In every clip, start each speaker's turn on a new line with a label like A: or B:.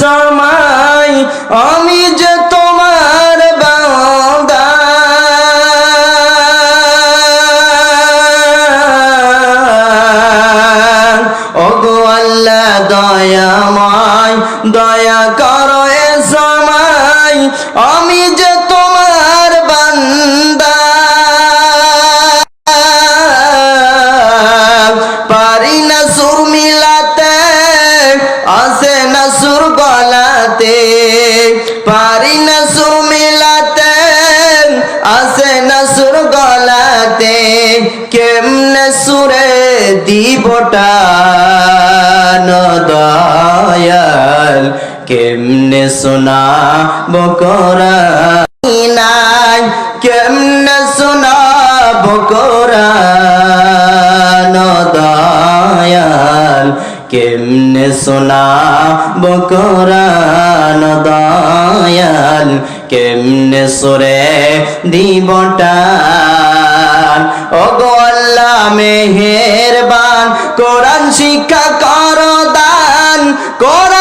A: সময় আমি যে তোমার বান্দা ওগো আল্লাহ, দয়াময়, দয়া করো এ সময়। আমি যে তোমার বান্দা গলাতে পারি না সুর মিলাতে, আসে না সুর গলাতে, কেমনে সুরে দিবটা দয়াল কেমনে শোনা বকরা কেমনে শোনা বকরা কেমনে সোনা বকরান দয়াল? কেমনে সোরে দিবটান ও গোল্লা মেহেরবান, কোরআন শিক্ষা কর দান। কোরআন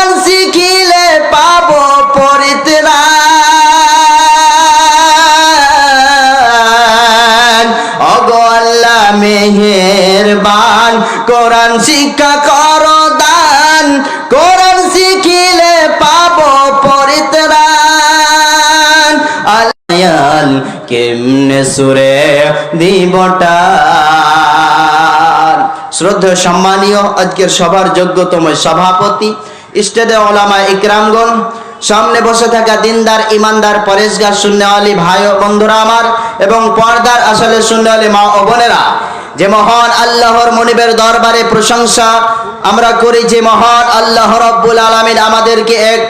A: কেমনে সুরে দিবটান শ্রদ্ধেয় সম্মানীয়, আজকের সবার যোগ্যতম সভাপতি ইস্টেদে ওলামা ইকরামগণ, সামনে বসে থাকা দিনদার, ইমানদার, পরেশগার শূন্য আলী ভাই ও বন্ধুরা আমার এবং পর্দার আসলে শূন্য আলী মা ও বোনেরা, যে মহান আল্লাহর মনিবের দরবারে প্রশংসা আমরা করি, যে মহান আল্লাহ রব্বুল আলমিন আমাদেরকে এক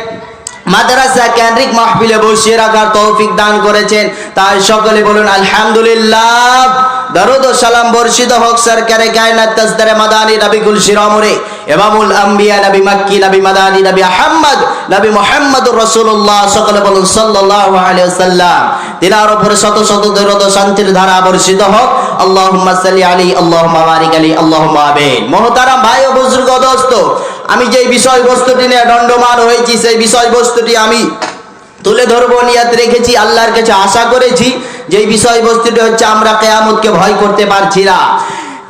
A: মাদ্রাসা কেন্দ্রিক মাহফিলে বসিয়ে রাখার তৌফিক দান করেছেন। তাই সকলে বলুন, আলহামদুলিল্লাহ। দরুদ ও সালাম বর্ষিত হোক সরকারে, কায়নাত তাসদারে মাদানি, নবী কুল শিরোমরে ইমামুল আম্বিয়া, নবী মাক্কি, নবী মাদানি, নবী আহমদ নবী মুহাম্মদুর রাসূলুল্লাহ, সকলে বলুন, সাল্লাল্লাহু আলাইহি ওয়াসাল্লাম। তিনার উপরে শত শত দরুদ ও শান্তির ধারা বর্ষিত হোক। আল্লাহুম্মা সাল্লি আলাইহি, আল্লাহুম্মা বারিক আলাইহি, আল্লাহুম্মা আমিন। মহতারাম ভাই ও বুজুর্গ দোস্ত আমি যেই বিষয়বস্তুটি নিয়ে দণ্ডমান হয়েছি, সেই বিষয়বস্তুটি আমি তুলে ধরবো, নিয়াত রেখেছি, আল্লাহর কাছে আশা করেছি। যেই বিষয়বস্তুটি হচ্ছে, আমরা কেয়ামতকে ভয় করতে পারছি না।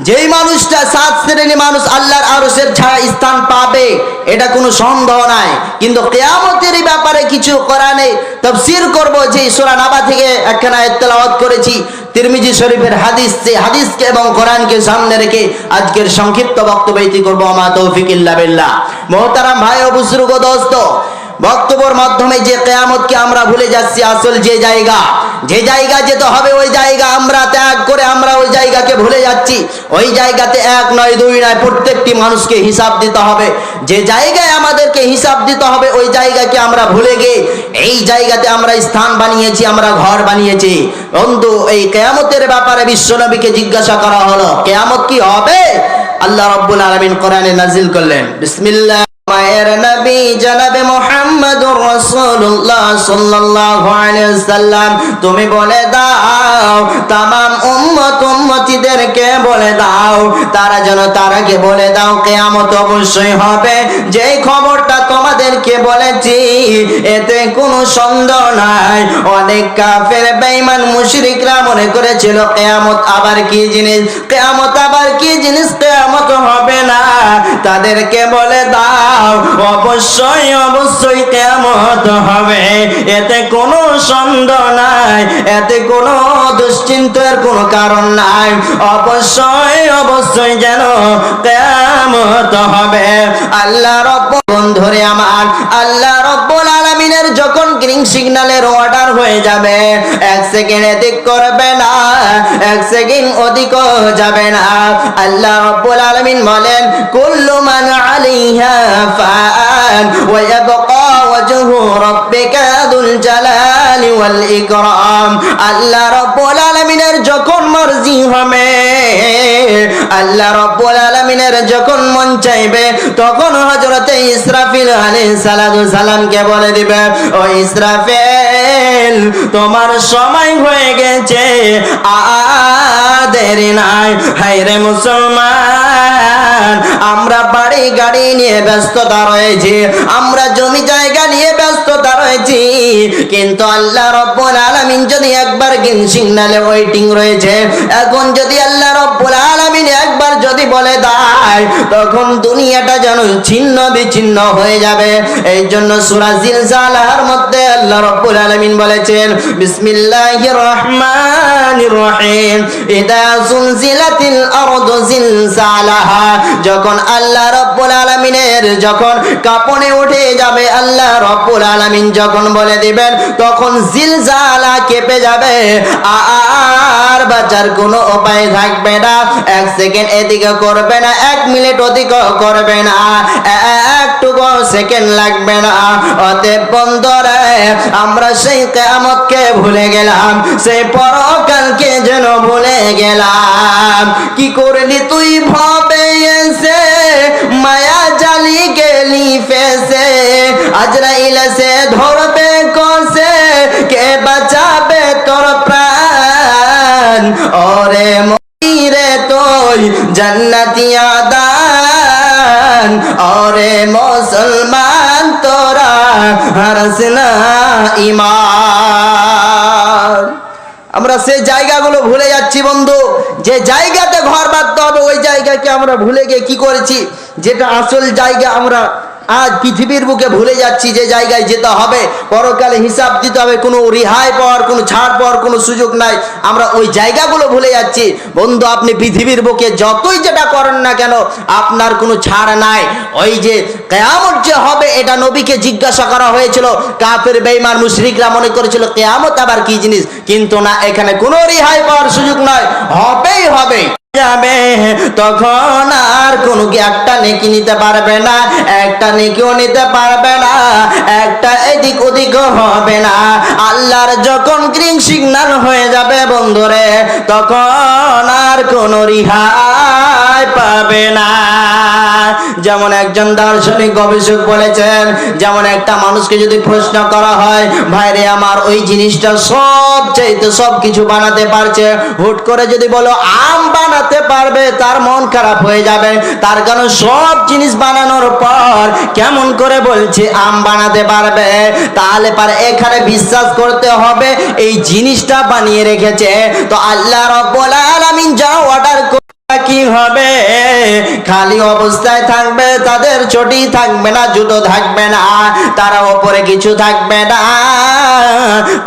A: যেই মানুষটা সাত শ্রেণি মানুষ আল্লাহর আরশের ছায়া স্থান পাবে, এটা কোনো সন্দেহ নাই। কিন্তু কেয়ামতের ব্যাপারে কিছু করা নেই। তফসির করব যে সূরা নাবা থেকে একখানা তেলাওয়াত করেছি। তিরমিজি শরীফের হাদিস হাদিসকে এবং কোরআনকে সামনে রেখে আজকের সংক্ষিপ্ত বক্তব্য করব। আমা তৌফিক ইল্লা বিল্লাহ। মোহতারাম ভাই ও বুজুর্গ দোস্ত বক্তব্যের মাধ্যমে যে কেয়ামতকে আমরা ভুলে যাচ্ছি আসল যে জায়গা যে জায়গা যেতে হবে ওই জায়গা আমরা ত্যাগ করে আমরা ওই জায়গাকে ভুলে যাচ্ছি। ওই জায়গাতে এক নয়, দুই নয়, প্রত্যেকটি মানুষকে হিসাব দিতে হবে। যে জায়গায় আমাদেরকে হিসাব দিতে হবে, ওই জায়গাকে আমরা ভুলে গিয়ে এই জায়গাতে আমরা স্থান বানিয়েছি, আমরা ঘর বানিয়েছি। বন্ধু, এই কেয়ামতের ব্যাপারে বিশ্বনবীকে জিজ্ঞাসা করা হলো, কেয়ামত কি হবে? আল্লাহ রব্বুল আলমিন কোরআনে নাজিল করলেন বিসমিল্লাহ আলাইহি সাল্লাম তুমি বলে দাও তামাম উম্মত উম্মতিদেরকে বলে দাও। তারা যেন তারাকে বলে দাও, কিয়ামত অবশ্যই হবে। খবরটা তোমাদেরকে বলেছি, এতে কোনো সন্দেহ নাই। অনেক কাফের মুশরিকরা মনে করেছিল, কিয়ামত আবার কি জিনিস? কিয়ামত আবার কি জিনিস? কিয়ামত হবে না। তাদেরকে বলে দাও, অবশ্যই অবশ্যই কেমত হবে। এতে কোনো সন্দেহ নাই, এতে কোনো দুশ্চিন্তার কোনো নাই। অবশ্যই অবশ্যই যেন কেমত হবে। আল্লাহ আমার, আল্লাহ রব্বুল আলামিনের যখন গ্রিন অর্ডার হয়ে যাবে, এক সেকেন্ড এদিক করবে না, এক সেকেন্ড যাবে না। আল্লাহ রব্বুল আলামিন বলেন, কুল্লু মান ফান ওয়াজহু যুল জালালি ওয়াল ইকরাম। আল্লাহ রব্বুল আলামিনের যখন মর্জি হবে, আল্লাহ রব্বুল আলামিনের যখন মন চাইবে, তখন হযরতে ইসরাফিল আলাইহিস সালাতু সালামকে বলে দিবে, ও ইসরাফিল, তোমার সময় হয়ে গেছে। আর দেরি নাই। হাইরে মুসলমান, আমরা বাড়ি গাড়ি নিয়ে ব্যস্ততা রয়েছে, আমরা জমি জায়গা নিয়ে ব্যস্ততা রয়েছি, কিন্তু আল্লাহ রব্বুল আলামিন যদি একবার গ্রিন সিগনালে ওয়েটিং রয়েছে, এখন যদি আল্লাহ রব্বুল আলামিন একবার যদি বলে দেয় তখন দুনিয়াটা যেন ছিন্ন বিচ্ছিন্ন হয়ে যাবে। এই জন্য সূরা জিলজালার মধ্যে আল্লাহ রব্বুল আলামিন বলেছেন, বিসমিল্লাহির রহমানির রহিম। ইদা সুলজিলাতিল আরদু জিলজালাহা। যখন আল্লাহ রব্বুল আলামিনের যখন কাপনে উঠে যাবে, আল্লাহ রব্বুল আলামিন যখন বলে দিবেন, তখন জিলজালা কেঁপে যাবে। আর বাঁচার কোনো উপায় থাকবে না। এক সেকেন্ড এদিকে করবে না, এক মিনিট ওদিক করবে না। একটুকু সেকেন্ড লাগবে না। অতএব বন্ধরে, আমরা সেই কেয়ামতকে ভুলে গেলাম, সেই পরকালকে যেন ভুলে গেলাম। কি করলি তুই ভাবে এসে? মায়া জালি গেলি ফেসে। আজরাইল সে ধরবে কসে আমরা সেই জায়গাগুলো ভুলে যাচ্ছি বন্ধু। যে জায়গাতে ঘর বাঁধতে হবে, ওই জায়গাকে আমরা ভুলে গিয়ে কি করেছি? যেটা আসল জায়গা আমরা আজ পৃথিবীর বুকে ভুলে যাচ্ছি যে জায়গায় যেতে হবে। পরকালে হিসাব দিতে হবে, কোনো রিহাই পাওয়ার, কোনো ছাড় পাওয়ার, কোনো সুযোগ নাই। আমরা ওই জায়গাগুলো ভুলে যাচ্ছি। বন্ধু, আপনি পৃথিবীর বুকে যতই যেটা করেন না কেন, আপনার কোনো ছাড় নাই। ওই যে কেয়ামত যে হবে, এটা নবীকে জিজ্ঞাসা করা হয়েছিল। কাফের বেইমান মুশরিকরা মনে করেছিল, কেয়ামত আবার কি জিনিস? কিন্তু না, এখানে কোনো রিহাই পাওয়ার সুযোগ নয় হবেই হবে। যাবে, তখন আর কোনো কি একটা নেকি নিতে পারবে না, একটা নেকিও নিতে পারবে না, একটা এদিক ওদিক হবে না। আল্লাহর যখন গ্রিন সিগন্যাল হয়ে যাবে বন্ধুরে, তখন আর কোনো রিহাই পাবে না। যেমন একজন দার্শনিক গবেষক বলেছেন, যেমন একটা মানুষকে যদি প্রশ্ন করা হয়, ভাইরে, আমার ওই জিনিসটা সব চাইতে সব কিছু বানাতে পারছে। হুট করে যদি বলো, আম বানাতে পারবে, তার মন খারাপ হয়ে যাবে। তার কারণ সব জিনিস বানানোর পর কেমন করে বলছে, আম বানাতে পারবে? তাহলে পারে এখানে বিশ্বাস করতে হবে, এই জিনিসটা বানিয়ে রেখেছে। তো আল্লাহ রব্বুল আলামিন যা অর্ডার কি হবে? খালি অবস্থায় থাকবে, তাদের চটি থাকবে না, জুতো থাকবে না, তারা ওপরে কিছু থাকবে না।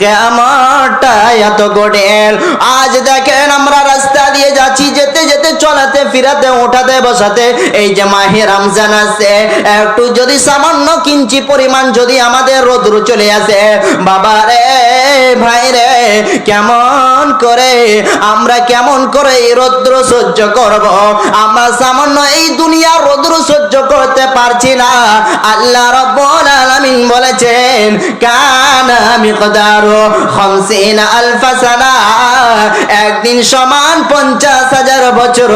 A: কেমনটা এত গোডেল আজ দেখেন আমরা রাস্তা দিয়ে যাচ্ছি, যেতে যেতে চলাতে, ফিরাতে, ওঠাতে, বসাতে, এই যে মাহে রমজান আছে, একটু যদি সামান্য কিঞ্চি পরিমাণ যদি আমাদের রোদ্র চলে আসে বাবা রে ভাই রে কেমন করে আমরা কেমন করে এই রৌদ্র সহ্য করব? আমরা সামান্য এই দুনিয়া রৌদ্র সহ্য করতে পারছি না। আল্লাহ রব্বুল আলামিন বলেছেন, কানা মিকদারু খামসিনা আলফা সানা। একদিন সমান পঞ্চাশ হাজার বছর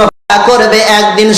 A: করবে, একদিন